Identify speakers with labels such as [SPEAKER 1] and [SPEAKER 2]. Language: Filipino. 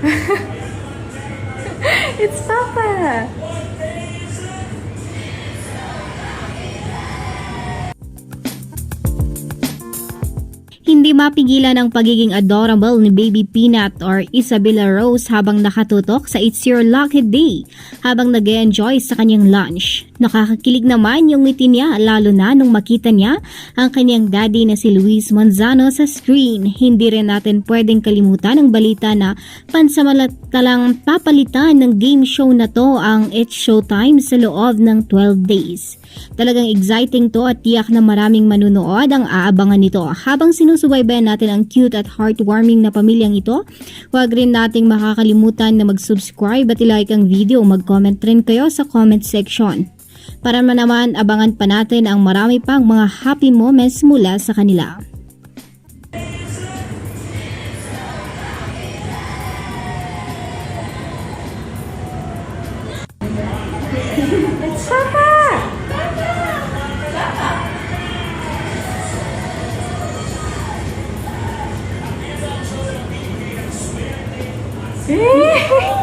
[SPEAKER 1] It's Papa!
[SPEAKER 2] Hindi mapigilan ang pagiging adorable ni Baby Peanut or Isabella Rose habang nakatutok sa It's Your Lucky Day habang nag enjoy sa kanyang lunch. Nakakakilig naman yung ngiti niya lalo na nung makita niya ang kanyang daddy na si Luis Manzano sa screen. Hindi rin natin pwedeng kalimutan ang balita na pansamantalang papalitan ng game show na to ang It's Showtime sa loob ng 12 days. Talagang exciting to at tiyak na maraming manunood ang aabangan nito. Habang sinusubaybayan natin ang cute at heartwarming na pamilyang ito, huwag rin nating makakalimutan na mag-subscribe at ilike ang video. Mag-comment rin kayo sa comment section. Para man naman abangan pa natin ang marami pang mga happy moments mula sa kanila.
[SPEAKER 1] It's Papa! Eh!